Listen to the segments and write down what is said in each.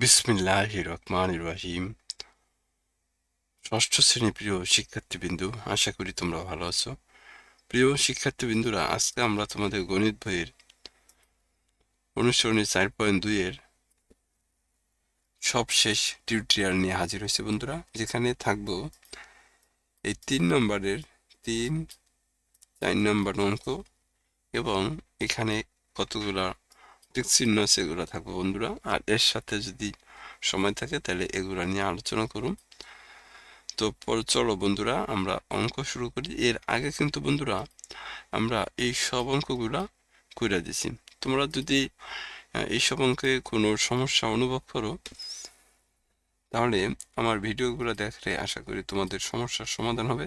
বিসমিল্লাহ রহমান রহিম ষষ্ঠ শ্রেণি প্রিয় শিক্ষার্থীবৃন্দু, আশা করি তোমরা ভালো আছো। প্রিয় শিক্ষার্থীবৃন্দুরা, আজকে আমরা তোমাদের গণিত বইয়ের অনুসরণী চার পয়েন্ট দুইয়ের সবশেষ টিউটোরিয়াল নিয়ে হাজির হয়েছে বন্ধুরা। যেখানে থাকব এই তিন নম্বরের তিন, চার নম্বর অঙ্ক এবং এখানে কতগুলা চিহ্ন আছে এগুলো থাকবে বন্ধুরা। আর এর সাথে যদি সময় থাকে তাহলে এগুলো নিয়ে আলোচনা করুন। তো চলো বন্ধুরা, আমরা অঙ্ক শুরু করি। এর আগে কিন্তু বন্ধুরা, আমরা এই সব অঙ্কগুলা করে দিছি। তোমরা যদি এই সব অঙ্কে কোনো সমস্যা অনুভব করো, তাহলে আমার ভিডিওগুলো দেখলে আশা করি তোমাদের সমস্যার সমাধান হবে।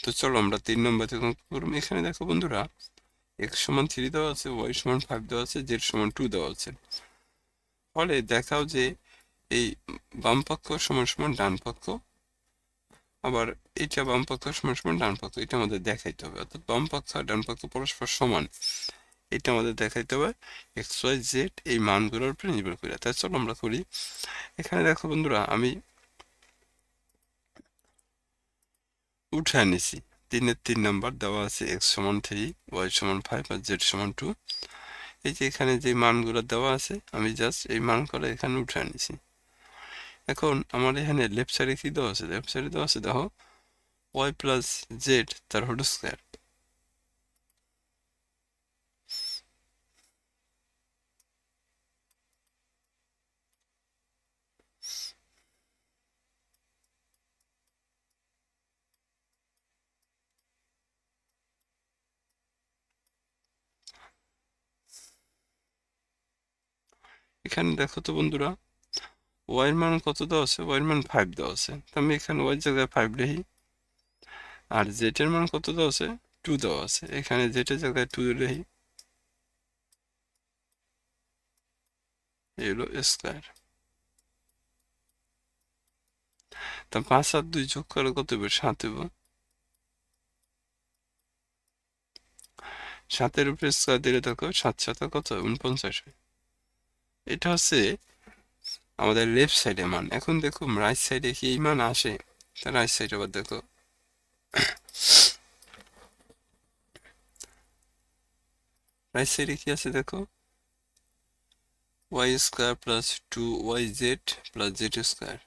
তো চলো আমরা তিন নম্বর থেকে অঙ্ক করব এখানে দেখো বন্ধুরা এক্স সমান থ্রি দেওয়া আছে ওয়াই সমান ফাইভ দেওয়া আছে জেড সমান টু দেওয়া আছে। ফলে দেখাও যে এই বাম পক্ষ সমান সমান ডান পক্ষ, আবার এটা বাম পক্ষ সমান সমান ডান পক্ষ, এটা আমাদের দেখাইতে হবে। অর্থাৎ বাম পক্ষ আর ডান পক্ষ পরস্পর সমান, এটা আমাদের দেখাইতে হবে এক্স ওয়াই জেড এই মানগুলোর উপরে নির্ভর করে তাই চলো আমরা করি। এখানে দেখো বন্ধুরা, আমি উঠে নিছি। তিনের তিন নাম্বার দেওয়া আছে এক্স সমান থ্রি ওয়াই সমান ফাইভ আর জেড সমান টু এই যে এখানে যে মানগুলো দেওয়া আছে, আমি জাস্ট এই মানগুলো এখানে উঠে আনিছি। এখন আমার এখানে লেফট সাইডে কি দেওয়া আছে? লেফট সাইডে দেওয়া আছে, দেখো ওয়াই প্লাস জেড তার হোল স্কোয়ার এখানে দেখো তো বন্ধুরা ওয়াই মান কত দেওয়া আছে? ওয়াই মান ফাইভ দেওয়া আছে। তো আমি এখানে ওয়াই জায়গায় ফাইভ লিখি। আর জেটের মান কত দেওয়া আছে? টু দেওয়া আছে। এখানে জেড এর জায়গায় টু লিখি। এই হলো স্কোয়ার তা পাঁচ আর দুই যোগ করে কত হবে? সাত হবে। সাতের উপরে স্কোয়ার দিলে দেখো সাত সাত, কত? উনপঞ্চাশ হয়। এটা হচ্ছে আমাদের লেফট সাইডে মান। এখন দেখো রাইট সাইডে কি এই মান আসে? তা রাইট সাইডে আবার দেখো। রাইট সাইডে কি আছে দেখো? Y square plus two y z plus z square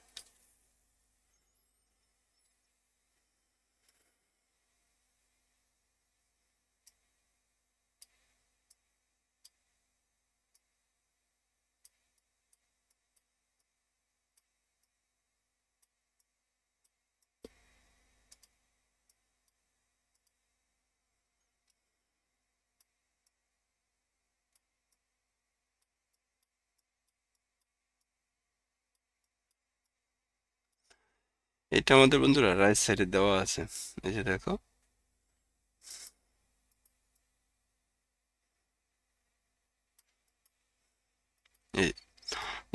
এটা আমাদের বন্ধুরা রাইট সাইডে দেওয়া আছে। এই যে দেখো।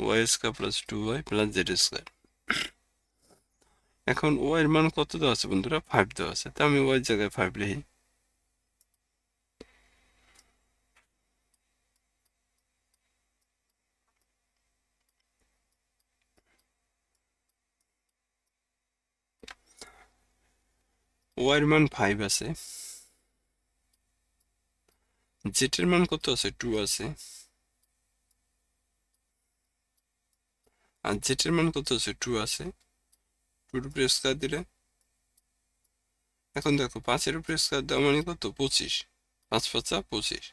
Y square plus two y plus z square এখন ওয়াই এর মান কত দেওয়া আছে বন্ধুরা? ফাইভ দেওয়া আছে। তো আমি ওয়াই জায়গায় ফাইভ লিখি। ওয়াই এর মান ফাইভ আছে। জেটের মান কত আছে? টু আছে। আর জেটের মান কত আছে? টু আছে। টুর উপরে স্কোয়ার দিলে। এখন দেখো পাঁচের উপরে স্কোয়ার দেওয়া মানে কত? পঁচিশ। পাঁচ পাঁচা পঁচিশ।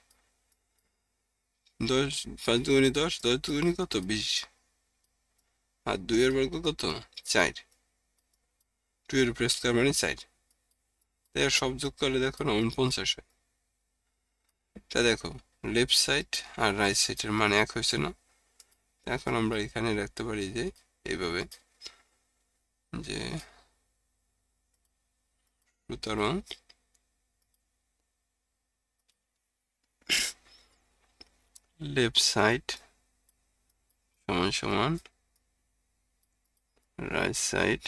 দশ, পাঁচ দুগুনি দশ দশ দুগুনি কত? বিশ। আর দুইয়ের বর্গ কত? চার। টু এর উপরে স্কোয়ার মানে চার। সব যোগ করলে দেখো না উনপঞ্চাশ হয়। তা দেখো লেফট সাইড আর রাইট সাইডের মানে এক হয়েছে না। এখন আমরা এখানে রাখতে পারি যে এইভাবে যে সুতরাং লেফট সাইড সমান সমান রাইট সাইড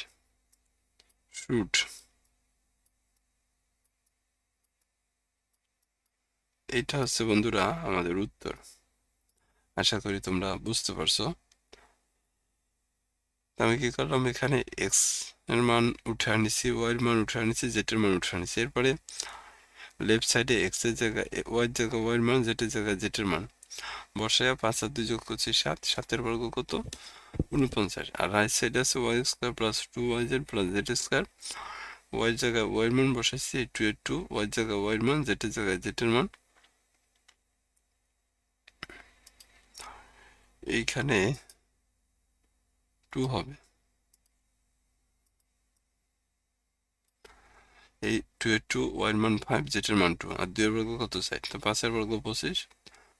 শুট এইটা হচ্ছে বন্ধুরা আমাদের উত্তর। আশা করি তোমরা বুঝতে পারছ। আমি কি করলাম? এখানে এক্সের মান উঠে আনিছি ওয়াই এর মান উঠে আনিছি জেড এর মান উঠে আনিছি এরপরে লেফট সাইডে এক্সের জায়গায় ওয়াই জায়গায় ওয়াই এর মান জেড এর জায়গায় জেড এর মান। বসায় পাঁচ আর দুই যোগ করছি সাত, সাতের বর্গ কত? উনপঞ্চাশ আর রাইট সাইডে আছে y square plus two y z plus z square y জায়গায় ওয়াই মান বসাইছি টু এর টু ওয়াই জায়গায় ওয়াই মান জেড এর জায়গায় জেড এর মান। এইখানে টু হবে। এই টু এর টু ওয়াই মান ফাইভ জেটের মান টু আর দুইয়ের বর্গ কত সাইড তো পাঁচের বর্গ পঁচিশ,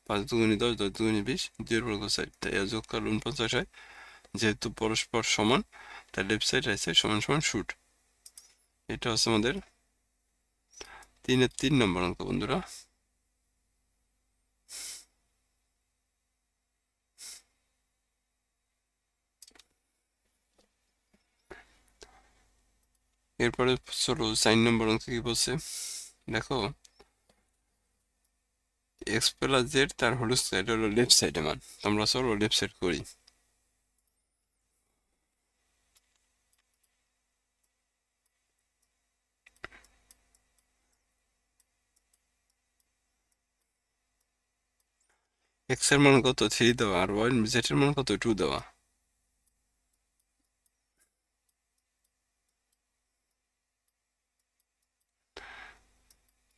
পাঁচ দুগুণি দশ দশ দুগুণি বিশ দুইয়ের বর্গ সাইড তাই এ যোগ করলে উনপঞ্চাশ হয়। যেহেতু পরস্পর সমান, তাই লেফট সাইড রাইট সাইড সমান সমান শুট এটা হচ্ছে আমাদের তিনের তিন নম্বর অঙ্ক, বন্ধুরা। এরপরে চলো চার নম্বর অঙ্ক কি বলছে? দেখো এক্স প্লাস জেড তার হলুদ সাইড হলো লেফট সাইডে মান। আমরা চলো লেফট সাইড করি। এক্সের মান কত? থ্রি দেওয়া। আর ওয়াই জেড এর মান কত? টু দেওয়া।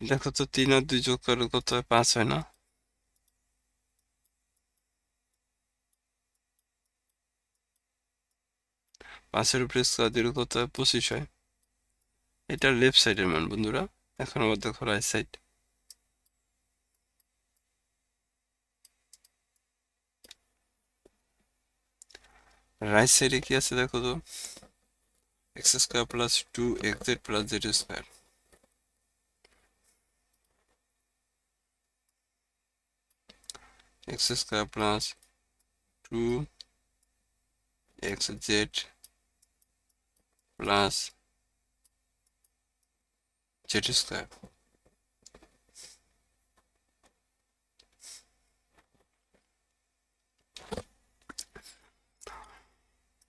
দেখো তো তিন আর দুই যোগ করলে কত পাঁচ হয় না? পাঁচের উপরে স্কোয়ার দিলে কত হয়? পঁচিশ হয়। এটা লেফট সাইডের মান, বন্ধুরা। এখন আবার দেখো রাইট সাইড রাইট সাইডে কি আছে দেখো তো? X square plus two x z plus z square x square plus 2 xz plus z square.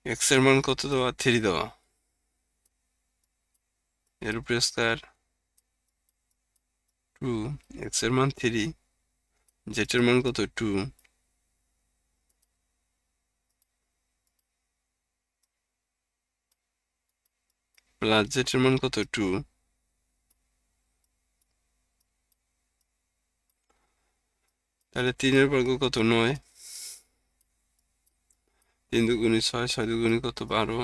X এর মান কত দেওয়া? থ্রি দেওয়া। এর উপরে স্কোয়ার টু এক্সের মান থ্রি জেটের মান কত? টু প্লাস জেটের মান কত? টু তাহলে তিনের বর্গ কত? নয়। তিন দুগুণি ছয় ছয় দুগুণি কত? বারো।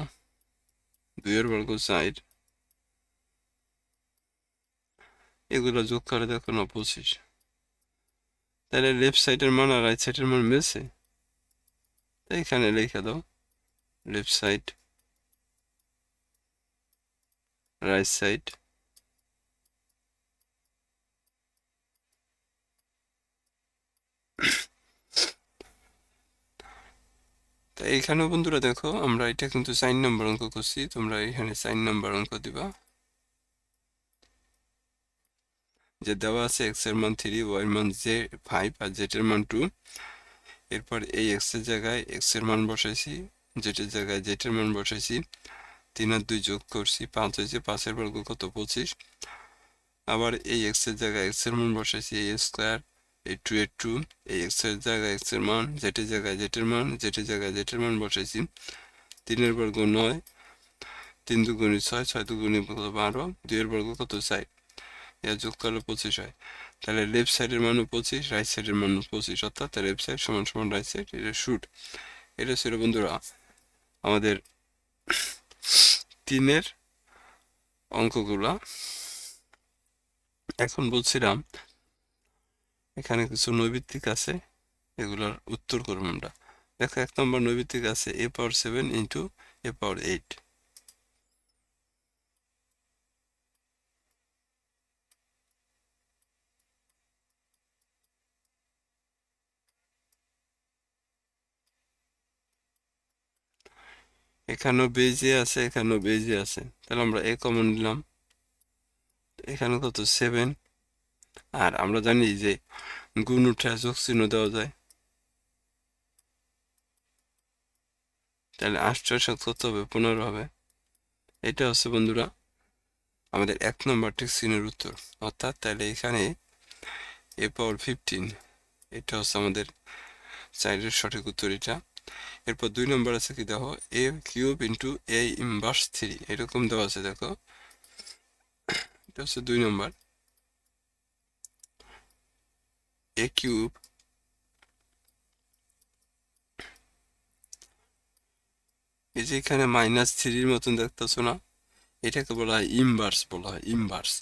দুইয়ের বর্গ চার এগুলো যোগ করে দেখো না তাহলে লেফট সাইডের মান আর রাইট সাইডের মান মিলছে? এখানে লিখে দাও লেফট সাইড রাইট সাইড তাই এখানেও বন্ধুরা দেখো, আমরা এটা কিন্তু চার নম্বর অঙ্ক করছি, তোমরা এখানে চার নম্বর অঙ্ক দিবা। যে দেওয়া আছে এক্সের মান থ্রি ওয়াই মান জে ফাইভ আর জেড এর মান টু এরপর এই এক্সের জায়গায় এক্সের মান বসাইছি জেড এর জায়গায় জেড এর মান বসাইছি। তিন আর দুই যোগ করছি, পাঁচ হয়েছে পাঁচের বর্গ কত? পঁচিশ। আবার এই এক্সের জায়গায় এক্সের মান বসাইছি, এই স্কোয়ার এই টু এর টু এই এক্সের জায়গায় এক্সের মান জেড এর জায়গায় জেড এর মান জেড এর জায়গায় জেড এর মান বসাইছি। তিনের বর্গ নয়, তিন দুগুণি ছয় ছয় দুগুণি কত বারো, দুইয়ের বর্গ কত? চাই এর যোগ করলে পঁচিশ হয়। তাহলে লেফট সাইডের মানও পঁচিশ রাইট সাইডের মানও পঁচিশ। অর্থাৎ লেফট সাইড সমান সমান রাইট সাইড এটা শুট এটা ছিল বন্ধুরা আমাদের তিনের অঙ্কগুলা। এখন বলছিলাম, এখানে কিছু নৈবিত্তিক আছে, এগুলার উত্তর করব আমরা। দেখো, এক নম্বর নৈবিত্তিক আছে a power seven into a power eight এখানেও বেজে আছে, এখানেও বেজে আছে। তাহলে আমরা এ কমন নিলাম। এখানে কত? সেভেন আর আমরা জানি যে গুণ উঠে যোগ চিহ্ন দেওয়া যায়। তাহলে আটটার সাথে কত হবে? পনেরো হবে। এটা হচ্ছে বন্ধুরা আমাদের এক নম্বর টেক্সিনের উত্তর। অর্থাৎ তাহলে এখানে এ পাওয়ার ফিফটিন এটা হচ্ছে আমাদের চাইল্ডের সঠিক উত্তর এটা। এরপর দুই নম্বর আছে কি দেখো? A cube into a inverse three এরকম দেওয়া আছে, দেখো। এটা হচ্ছে দুই নম্বর। এ কিউব এই যে এখানে মাইনাস থ্রির মতন দেখতেছো না? এটাকে বলা হয় ইনভার্স বলা হয় ইনভার্স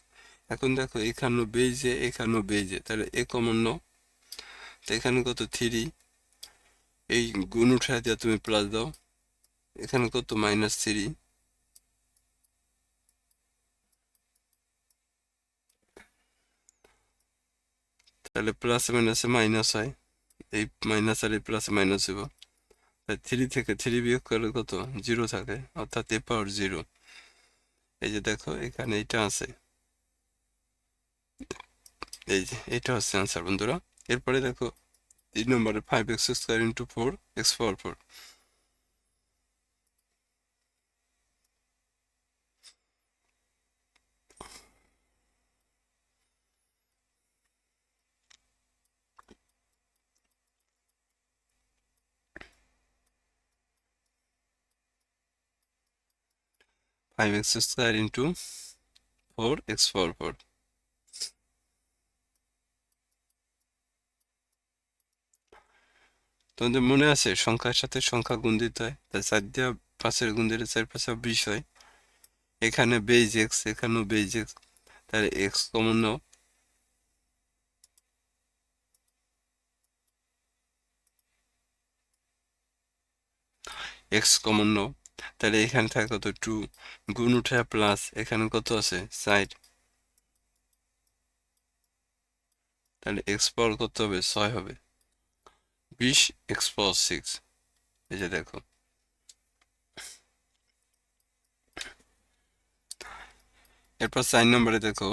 এখন দেখো এখানে বেজে এখানে বেজে তাহলে এ কমন তো এখানে কত? থ্রি এই গুণ উঠে দিয়ে তুমি প্লাস দাও। এখানে কত? মাইনাস থ্রি তাহলে প্লাস মাইনাসে মাইনাস হয়। এই মাইনাস আর এই প্লাসে মাইনাস হইব। তাই থ্রি থেকে থ্রি বিয়োগ করলে কত? জিরো থাকে, অর্থাৎ এ পাওয়ার জিরো এই যে দেখো, এখানে এইটা আছে। এই যে এটা হচ্ছে আনসার বন্ধুরা। এরপরে দেখো তিন নম্বরে five x square into four x power four five x square into four x power four তোমাদের মনে আছে সংখ্যার সাথে সংখ্যা গুণ হয়? চার দিয়া পাঁচের গুণ দিলে চার পাঁচা বিশ হয়। এখানে বেজ এক্স এখানেও বেজ এক্স তাহলে এক্স কমন নাও। এক্স কমন নাও। তাহলে এখানে থাকে কত? টু গুণ উঠে প্লাস এখানে কত আছে? সাইড তাহলে এক্স পাওয়ার কত হবে? ছয় হবে। বিশ এক্স পাওয়ার সিক্স এই যে দেখো। এরপর চার নম্বরে দেখো।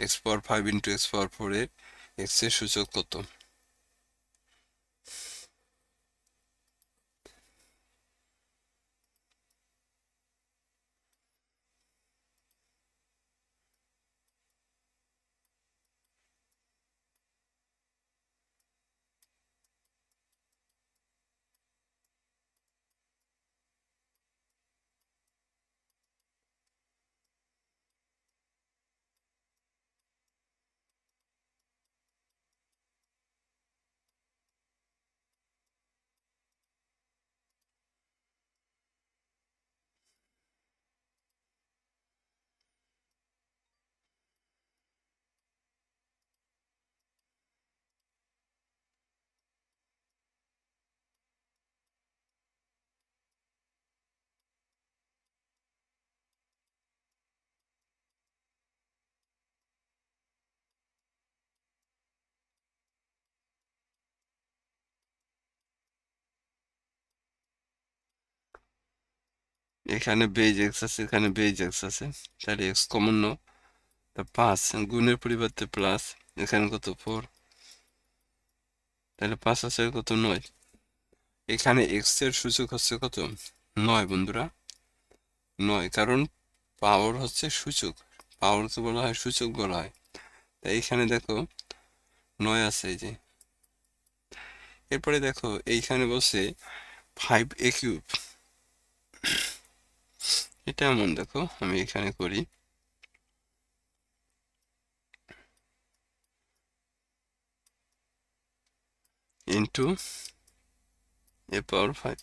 X power five into x power four এক্সের সূচক কত? এখানে বেজ এক্স আছে, এখানে বেজ এক্স আছে। তাহলে এক্স কমন নাও। তা পাঁচ, গুণের পরিবর্তে প্লাস এখানে কত? ফোর তাহলে পাঁচ আছে, কত? নয়। এখানে এক্সের সূচক হচ্ছে কত? নয় বন্ধুরা। নয়, কারণ পাওয়ার হচ্ছে সূচক। পাওয়ারকে বলা হয় সূচক বলা হয়। তাই এখানে দেখো, নয় আছে এই যে। এরপরে দেখো, এইখানে বসে ফাইভ এ কিউব এটা এমন, দেখো, আমি এখানে করি। ইন্টু এ পাওয়ার ফাইভ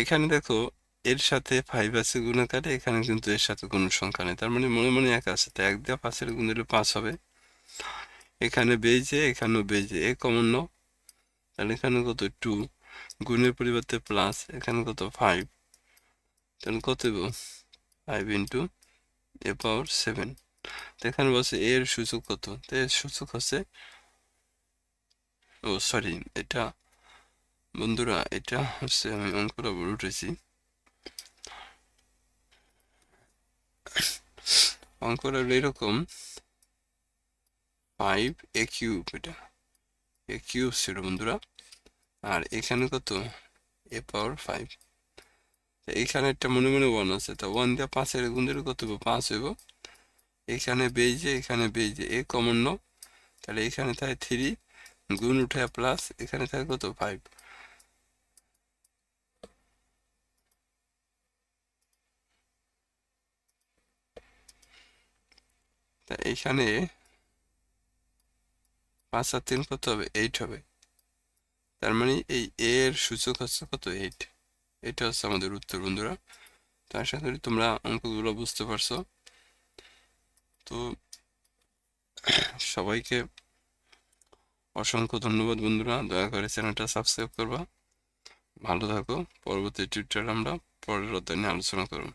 এখানে দেখো, এর সাথে ফাইভ আছে গুণাকারে, এখানে কিন্তু এর সাথে কোনো সংখ্যা নেই। তার মানে মনে মনে এক আছে তাই এক দেওয়া পাঁচের গুণ দিলে পাঁচ হবে। এখানে বেজে এখানেও বেজে এ কমন নাও তাহলে এখানে কত? টু গুণের পরিবর্তে প্লাস এখানে কত? ফাইভ তাহলে কত দেব five into a power seven তো এখানে বলছে এর সূচক কত? তো এর সূচক হচ্ছে, ও সরি এটা বন্ধুরা, এটা হচ্ছে আমি অঙ্কটা বলে উঠেছি। অঙ্কটা এরকম ফাইভ এ কিউব এটা এ কিউব ছিল বন্ধুরা। আর এখানে কত? এ পাওয়ার ফাইভ এইখানে একটা মনে মনে ওয়ান আছে, তো ওয়ান দিয়ে পাঁচের গুণ দিলে কত হইব পাঁচ হইব। এখানে বেজে এখানে বেজে এ কমন ন। তাহলে এখানে থাকে থ্রি, গুণ উঠে প্লাস এখানে থাকে কত? ফাইভ। তা এইখানে পাঁচ আর তিন কত হবে? এইট হবে। তার মানে এই এর সূচক হচ্ছে কত? এইট। এটা হচ্ছে আমাদের উত্তর, বন্ধুরা। তো আশা করি তোমরা অঙ্কগুলো বুঝতে পারছ। তো সবাইকে অসংখ্য ধন্যবাদ, বন্ধুরা। দয়া করে চ্যানেলটা সাবস্ক্রাইব করবা। ভালো থাকো। পরবর্তী টুইটার আমরা পরের অধ্যায় নিয়ে আলোচনা করব।